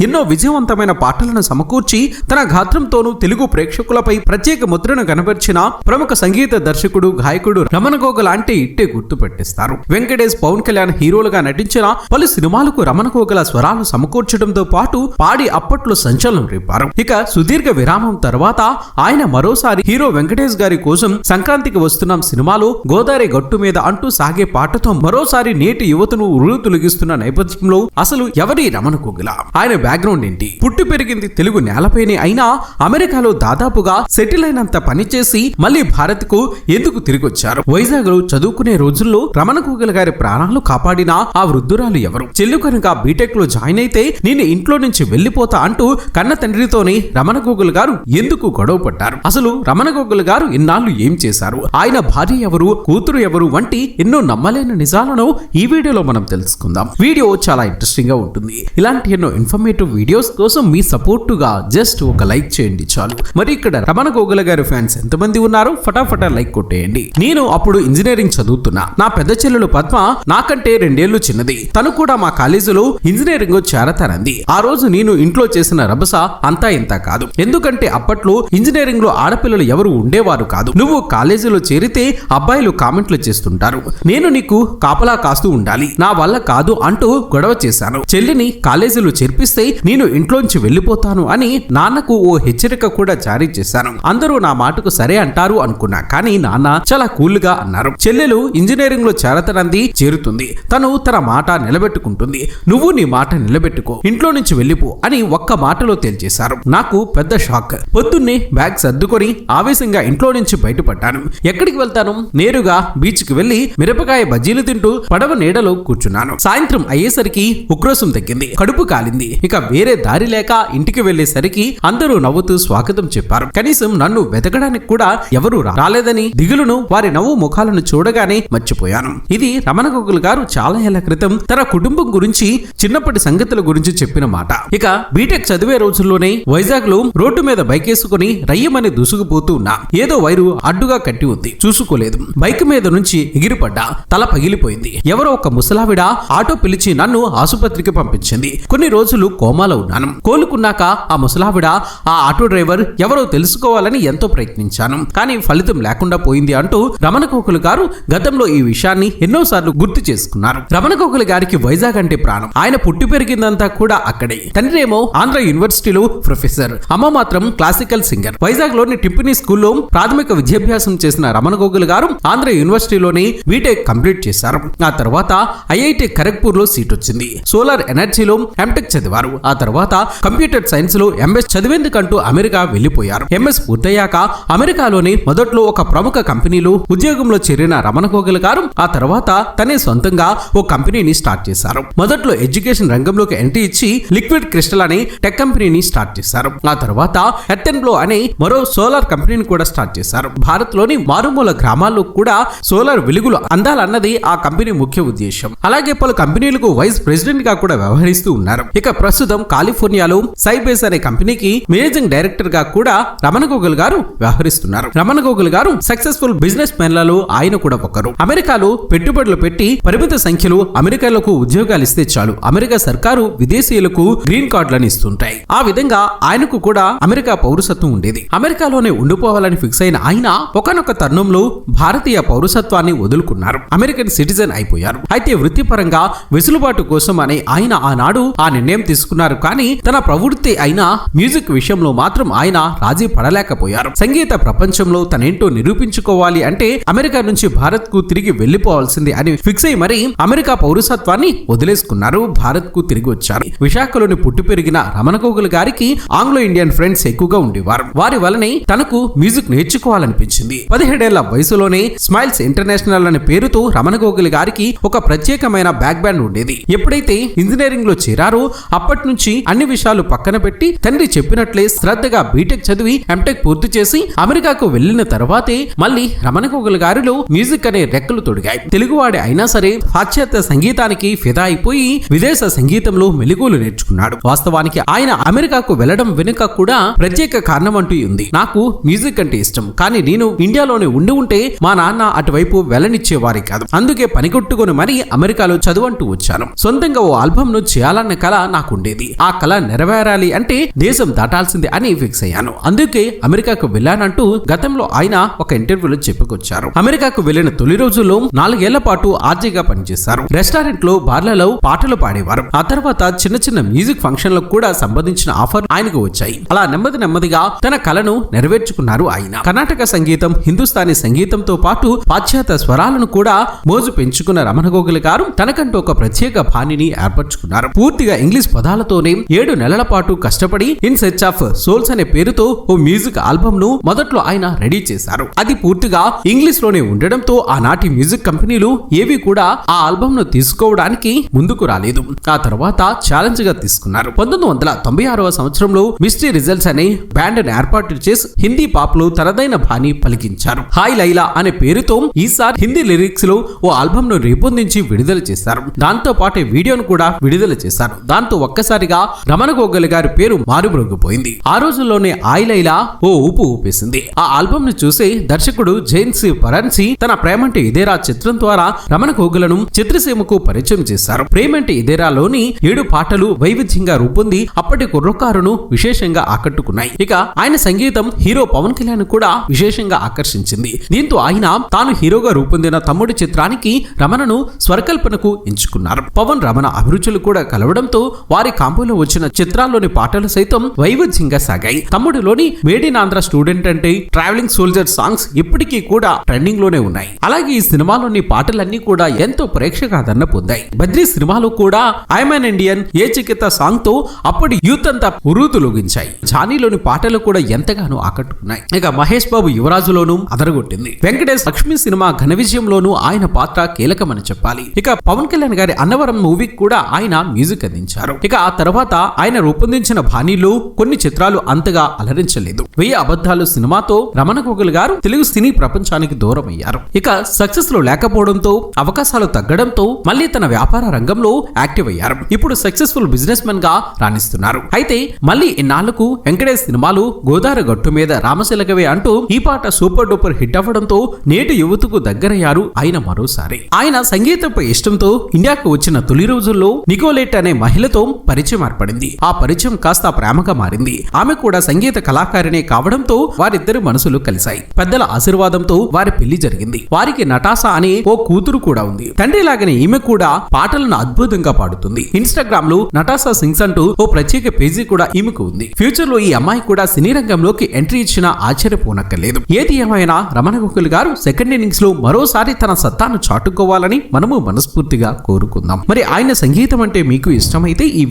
ఎన్నో విజయవంతమైన పాటలను సమకూర్చి తన గాత్రంతోనూ తెలుగు ప్రేక్షకులపై ప్రత్యేక ముద్రను కనబర్చిన ప్రముఖ సంగీత దర్శకుడు గాయకుడు రమణ గోగల అంటే ఇట్టే గుర్తు పెట్టిస్తారు వెంకటేష్ పవన్ కళ్యాణ్ హీరోలుగా నటించిన పలు సినిమాలకు రమణ గోగల స్వరాలు సమకూర్చడంతో పాటు పాడి అప్పట్లో సంచలనం రేపారు. ఇక సుదీర్ఘ విరామం తర్వాత ఆయన మరోసారి హీరో వెంకటేష్ గారి కోసం సంక్రాంతికి వస్తున్నాం సినిమాలో గోదావరి గట్టు మీద అంటూ సాగే పాటతో మరోసారి నేటి యువతను ఉరులు తొలగిస్తున్న నేపథ్యంలో అసలు ఎవరి రమణ గోగుల? ఆయన బ్యాక్గ్రౌండ్ ఏంటి? పుట్టి పెరిగింది తెలుగు నేలపైనే అయినా అమెరికాలో దాదాపుగా సెటిల్ అయినంత పనిచేసి మళ్ళీ భారత్కు ఎందుకు తిరిగి వచ్చారు వైజాగ్లో చదువుకునే రోజుల్లో రమణ గోగుల గారి ప్రాణాలు కాపాడిన ఆ వృద్ధురాలు ఎవరు? చెల్లు కనుక బీటెక్లో జాయిన్ అయితే నేను ఇంట్లో నుంచి వెళ్ళిపోతా అంటూ కన్న తండ్రితోనే రమణ గూగుల్ గారు ఎందుకు గొడవ పడ్డారు? అసలు రమణ గూగుల్ గారు ఇన్నాళ్ళు ఏం చేశారు? ఆయన భార్య ఎవరు? కూతురు ఎవరు? వంటి ఎన్నో నమ్మలేని నిజాలను ఈ వీడియోలో మనం తెలుసుకుందాం. వీడియో చాలా ఇంట్రెస్టింగ్గా ఉంటుంది. ఇలాంటి ఎన్నో ఇన్ఫర్మేటివ్ వీడియోస్ కోసం మీ సపోర్ట్గా జస్ట్ ఒక లైక్ చేయండి చాలు. మరి ఇక్కడ రమణ గోగుల గారి ఫ్యాన్స్ ఎంతమంది ఉన్నారు ఫటాఫటా లైక్ కొట్టేయండి. నేను అప్పుడు ఇంజనీరింగ్ చదువుతున్నా. నా పెద్ద చెల్లెలు పద్మ నాకంటే రెండేళ్ళు చిన్నది. తను కూడా మా కాలేజీలో ఇంజనీరింగ్ చేరతానంది. ఆ రోజు నేను ఇంట్లో చేసిన రభస అంతా ఇంత కాదు. ఎందుకంటే అప్పట్లో ఇంజనీరింగ్లో ఆడపిల్లలు ఎవరు ఉండేవారు కాదు. నువ్వు కాలేజీలో చేరితే అబ్బాయిలు కామెంట్లు చేస్తుంటారు. నేను నీకు కాపలా కాస్తూ ఉండాలి. నా వల్ల కాదు అంటూ గొడవ చేశాను. చెల్లిని కాలేజీలో చేర్పిస్తే నేను ఇంట్లోంచి వెళ్ళిపోతాను అని నాన్నకు ఓ హెచ్చరిక కూడా జారీ చేశాను. అందరూ నా మాటకు సరే అంటారు అనుకున్నా కానీ నాన్న చాలా కూల్గా అన్నారు. చెల్లెలు ఇంజనీరింగ్లో చేరతనంది చేరుతుంది. తను తన మాట నిలబెట్టుకుంటుంది. నువ్వు నీ మాట నిలబెట్టుకో ఇంట్లో నుంచి వెళ్ళిపో అని ఒక్క మాటలో తేల్చేశారు నాకు పెద్ద షాక్. పొద్దున్నే బ్యాగ్ సర్దుకొని ఆవేశంగా ఇంట్లో నుంచి బయటపడ్డాను. ఎక్కడికి వెళ్తాను? నేరుగా బీచ్కి వెళ్ళి మిరపకాయ బజ్జీలు తింటూ పడవ నీడలో కూర్చున్నాను. సాయంత్రం అయ్యేసరికి ఉక్రోసం తగ్గింది. కడుపు కాలింది. ఇక వేరే దారి లేక ఇంటికి వెళ్ళేసరికి అందరూ నవ్వుతూ స్వాగతం చెప్పారు. కనీసం నన్ను వెతకడానికి కూడా ఎవరూ రాలేదని దిగులును వారి నవ్వు ముఖాలను చూడగానే మర్చిపోయాను. ఇది రమణ గోగుల్ గారు చాలా ఏళ్ళ క్రితం తన కుటుంబం గురించి చిన్నప్పటి సంగతుల గురించి చెప్పిన మాట. ఇక బీటెక్ చదివే రోజుల్లోనే వైజాగ్లో రోడ్డు మీద బైక్ వేసుకుని రయ్యమని దూసుకుపోతూ ఉన్నా. ఏదో వైరు అడ్డుగా కట్టి ఉంది. చూసుకోలేదు. బైక్ మీద నుంచి ఎగిరిపడ్డా. తల పగిలిపోయింది. ఎవరో ఒక ముసలావిడ ఆటో పిలిచి నన్ను ఆసుపత్రికి పంపించింది. కొన్ని రోజులు కోమాలో ఉన్నాను. కోలుకున్నాక ఆ ముసలావిడ ఆ ఆటో డ్రైవర్ ఎవరో తెలుసుకోవాలని ఎంతో ప్రయత్నించాను. కానీ ఫలితం లేకుండా పోయింది అంటూ రమణ కోకులు గారు గతంలో ఈ విషయాన్ని ఎన్నోసార్లు గుర్తు చేసుకున్నారు. రమణ కోకులు గారికి వైజాగ్ అంటే ప్రాణం. ఆయన పుట్టి పెరిగిందంతా కూడా అక్కడే. తండ్రేమో ఆంధ్ర యూనివర్సిటీలో ప్రొఫెసర్ అమ్మ మాత్రం క్లాసికల్ సింగర్. వైజాగ్లోని టింపిని స్కూల్లో ప్రాథమిక విద్యాభ్యాసం చేసిన రమణ గోగుల్ గారు ఆంధ్ర యూనివర్సిటీలోని బీటెక్ కంప్లీట్ చేశారు. ఆ తర్వాత ఐఐటి ఖరగ్పూర్లో సీట్ వచ్చింది సోలార్ ఎనర్జీలో ఎంటెక్ చదివారు. ఆ తర్వాత కంప్యూటర్ సైన్స్లో ఎంఎస్ చదివేందుకంటూ అమెరికా వెళ్ళిపోయారు ఎంఎస్ పూర్తయ్యాక అమెరికాలోని మొదట్లో ఒక ప్రముఖ కంపెనీలో ఉద్యోగంలో చేరిన రమణ గోగుల్ గారు ఆ తర్వాత తనే సొంతంగా ఓ కంపెనీని స్టార్ట్ చేశారు. మొదట్లో ఎడ్యుకేషన్ రంగంలోకి ఎంట్రీ ఇచ్చి లిక్విడ్ క్రిస్టల్ అనే టెక్ కంపెనీని స్టార్ట్ చేశారు. ఆ తర్వాత ఎర్తెన్ బ్లో అనే మరో సోలార్ కంపెనీని కూడా స్టార్ట్ చేశారు. భారత్లోని మారుమూల గ్రామాల్లో కూడా సోలార్ వెలుగులు అందాలన్నది ఆ కంపెనీ ముఖ్య ఉద్దేశం. అలాగే పలు కంపెనీలకు వైస్ ప్రెసిడెంట్గా కూడా వ్యవహరిస్తూ ఉన్నారు. ఇక ప్రస్తుతం కాలిఫోర్నియాలో సైబేస్ అనే కంపెనీకి మేనేజింగ్ డైరెక్టర్గా కూడా రమణ గోగుల్ గారు వ్యవహరిస్తున్నారు. రమణ గోగుల్ గారు సక్సెస్ఫుల్ బిజినెస్ మెన్లలో ఆయన కూడా ఒకరు. అమెరికాలో పెట్టుబడులు పెట్టి పరిమిత సంఖ్యలో అమెరికాలకు ఉద్యోగాలు ఇస్తే చాలు. అమెరికా సర్కారు విదేశీయులకు గ్రీన్ కార్డులను ఇస్తుంటాయి. ఆ విధంగా ఆయనకు కూడా అమెరికా పౌరసత్వం ఉండేది. అమెరికాలోనే ఉండిపోవాలని ఫిక్స్ అయిన ఆయన ఒకనొక తరుణంలో భారతీయ పౌరసత్వాన్ని వదులుకున్నారు. అమెరికన్ సిటిజన్ అయిపోయారు. అయితే వృత్తిపరంగా వెసులుబాటు కోసం అని ఆయన ఆనాడు ఆ నిర్ణయం తీసుకున్నారు. కానీ తన ప్రవృత్తి అయిన మ్యూజిక్ విషయంలో మాత్రం ఆయన రాజీ పడలేకపోయారు. సంగీత ప్రపంచంలో తనేంటో నిరూపించుకోవాలి అంటే అమెరికా నుంచి భారత్కు తిరిగి వెళ్ళిపోవాల్సింది అని ఫిక్స్ అయి మరి అమెరికా పౌరసత్వాన్ని వదిలేసుకున్నారు. భారత్కు తిరిగి వచ్చారు. విశాఖలోని పుట్టి పెరిగిన రమణ గోగుల్ గారికి ఆంగ్లో ఇండియన్ ఫ్రెండ్స్ ఎక్కువగా ఉండేవారు. వారి వలనే తనకు మ్యూజిక్ నేర్చుకోవాలనిపించింది. పదిహేడేళ్ళ వయసులోనే స్మైల్స్ ఇంటర్నేషనల్ అనే పేరుతో రమణ గోగుల్ గారికి ఒక ప్రత్యేకమైన బ్యాక్ బ్యాండ్ ఉండేది. ఎప్పుడైతే ఇంజనీరింగ్లో చేరారో అప్పటి నుంచి అన్ని విషయాలు పక్కన పెట్టి తండ్రి చెప్పినట్లే శ్రద్ధగా బీటెక్ చదివి ఎంటెక్ పూర్తి చేసి అమెరికాకు వెళ్ళిన తర్వాతే మళ్ళీ రమణ గోగుల్ గారిలో మ్యూజిక్ అనే రెక్కలు తొడిగాయి. తెలుగువాడే అయినా సరే పాశ్చాత్య సంగీతానికి ఫిదా అయిపోయి విదేశ సంగీతంలో మెలుగులు నేర్చుకున్నాడు. వాస్తవానికి ఆయన అమెరికాకు వెళ్ళడం వెనుక కూడా ప్రత్యేక కారణం అంటూ ఉంది. నాకు మ్యూజిక్ అంటే ఇష్టం. కానీ నేను ఇండియాలోనే ఉండి ఉంటే మా నాన్న అటువైపు వెళ్ళనిచ్చేవారి కాదు. అందుకే పనికొట్టుకుని మరీ అమెరికాలో చదువంటూ వచ్చాను. సొంతంగా ఓ ఆల్బమ్ను చేయాలన్న కళ నాకు ఉండేది. ఆ కళ నెరవేరాలి అంటే దేశం దాటాల్సిందే అని ఫిక్స్ అయ్యాను. అందుకే అమెరికాకు వెళ్ళానంటూ గతంలో ఆయన ఒక ఇంటర్వ్యూలో చెప్పుకొచ్చారు. అమెరికాకు వెళ్ళిన తొలి రోజుల్లో నాలుగేళ్ళ పాటు ఆర్జీగా పనిచేశారు. రెస్టారెంట్లో బార్లలో పాటలు పాడేవారు. ఆ తర్వాత చిన్న చిన్న మ్యూజిక్ ఫంక్షన్లకు కూడా సంబంధించిన ఆఫర్ ఆయనకు వచ్చాయి. అలా నెమ్మది నెమ్మదిగా తన కళను నెరవేర్చుకున్నారు ఆయన. కర్ణాటక సంగీతం హిందుస్థానీ సంగీతంతో పాటు పాశ్చాత్య స్వరాలను కూడా మోజు పెంచుకున్న రమణ గోగుల గారు తనకంటూ ఒక ప్రత్యేక బాణిని ఏర్పరచుకున్నారు. పూర్తిగా ఇంగ్లీష్ పదాలతోనే ఏడు నెలల పాటు కష్టపడి ఇన్ సెర్చ్ ఆఫ్ సోల్స్ అనే పేరుతో ఓ మ్యూజిక్ ఆల్బమ్ను మొదట్లో ఆయన రెడీ చేశారు. అది పూర్తిగా ఇంగ్లీష్లోనే ఉండడంతో ఆనాటి మ్యూజిక్ కంపెనీలు ఏవి కూడా ఆ ఆల్బమ్ను తీసుకోవడానికి ముందుకు రాలేదు. ఆ తర్వాత ఛాలెంజ్గా తీసుకున్నారు. పంతొమ్మిది వందల తొంభై ఆరవ సంవత్సరంలో మిస్టరీ రిజల్ట్స్ అనే బ్యాండ్ ఏర్పాటు చేసి హిందీ పాప్లో తనదైన బాణి పలికించారు. హాయ్ లైలా అనే పేరుతో ఈసారి హిందీ లిరిక్స్లో ఓ ఆల్బమ్ను రూపొందించి విడుదల చేశారు. దాంతో పాటు వీడియోను కూడా విడుదల చేశారు. దాంతో ఒక్క ఒక్కసారిగా రమణ గోగల్ గారి పేరు మారుమ్రోగిపోయింది. ఆ రోజుల్లోనే ఆయిలైలా ఓ ఊపు ఊపేసింది. ఆ ఆల్బమ్ను చూసి దర్శకుడు జైన్ సి పరన్సి తన ప్రేమంటే ఇదేరా చిత్రం ద్వారా రమణ గోగులను చిత్రసీమకు పరిచయం చేశారు. ప్రేమంటే ఇదేరాలోని ఏడు పాటలు వైవిధ్యంగా రూపొంది అప్పటి కుర్రకారును విశేషంగా ఆకట్టుకున్నాయి. ఇక ఆయన సంగీతం హీరో పవన్ కళ్యాణ్ కూడా విశేషంగా ఆకర్షించింది. దీంతో ఆయన తాను హీరోగా రూపొందిన తమ్ముడి చిత్రానికి రమణను స్వరకల్పనకు ఎంచుకున్నారు. పవన్ రమణ అభిరుచులు కూడా కలవడంతో వారి కాంబోలో వచ్చిన చిత్రాల్లోని పాటలు సైతం వైవిధ్యంగా సాగాయి. తమ్ముడులోని మేడినాంధ్ర స్టూడెంట్ అంటే ట్రావెలింగ్ సోల్జర్ సాంగ్స్ ఇప్పటికీ కూడా ట్రెండింగ్లోనే ఉన్నాయి. అలాగే ఈ సినిమాలోని పాటలన్నీ కూడా ఎంతో ప్రేక్షకాదరణ పొందాయి. బద్రీ సినిమాలో కూడా ఐఎమ్ ఇండియన్ ఏ చికిత సాంగ్తో అప్పటి యూత్ అంతా ఉరుతులోగించాయి జానీలోని పాటలు కూడా ఎంతగానో ఆకట్టుకున్నాయి. ఇక మహేష్ బాబు యువరాజులోనూ అదరగొట్టింది. వెంకటేష్ లక్ష్మి సినిమా ఘన విజయంలోనూ ఆయన పాత్ర కీలకమని చెప్పాలి. ఇక పవన్ కళ్యాణ్ గారి అన్నవరం మూవీకి కూడా ఆయన మ్యూజిక్ అందించారు. ఇక ఆ తర్వాత ఆయన రూపొందించిన బాణీలు కొన్ని చిత్రాలు అంతగా అలరించలేదు. వెయ్యి అబద్ధాలు సినిమాతో రమణ గోగుల్ గారు తెలుగు సినీ ప్రపంచానికి దూరం అయ్యారు ఇక సక్సెస్లో లేకపోవడంతో అవకాశాలు తగ్గడంతో మళ్ళీ తన వ్యాపార రంగంలో యాక్టివ్ అయ్యారు. ఇప్పుడు సక్సెస్ఫుల్ బిజినెస్ మెన్గా రాణిస్తున్నారు. అయితే మళ్ళీ ఇన్నాళ్ళకు వెంకటేష్ సినిమాలు గోదావరి గట్టు మీద రామశిలకవే అంటూ ఈ పాట సూపర్ డూపర్ హిట్ అవ్వడంతో నేటి యువతకు దగ్గరయ్యారు ఆయన మరోసారి. ఆయన సంగీతంపై ఇష్టంతో ఇండియాకు వచ్చిన తొలి రోజుల్లో నికోలేట్ అనే మహిళతో పరిచయం ఏర్పడింది. ఆ పరిచయం కాస్త ప్రేమగా మారింది. ఆమె కూడా సంగీత కళాకారిణి కావడంతో వారిద్దరి మనసులు కలిశాయి. పెద్దల ఆశీర్వాదంతో వారి పెళ్ళి జరిగింది. వారికి నటాసా అనే ఓ కూతురు కూడా ఉంది. తండ్రి లాగానే ఈమె కూడా పాటలను అద్భుతంగా పాడుతుంది. ఇన్స్టాగ్రామ్లో నటాసా సింగ్స్ అంటూ ఓ ప్రత్యేక పేజీ కూడా ఈమెకు ఉంది. ఫ్యూచర్లో ఈ అమ్మాయి కూడా సినీ రంగంలోకి ఎంట్రీ ఇచ్చినా ఆశ్చర్యపోనక్కర్లేదు. ఏది ఏమైనా రమణ గోకుల్ గారు సెకండ్ ఇన్నింగ్స్లో మరోసారి తన సత్తాను చాటుకోవాలని మనము మనస్ఫూర్తిగా కోరుకుందాం. మరి ఆయన సంగీతం అంటే మీకు ఇష్టమైతే ఈ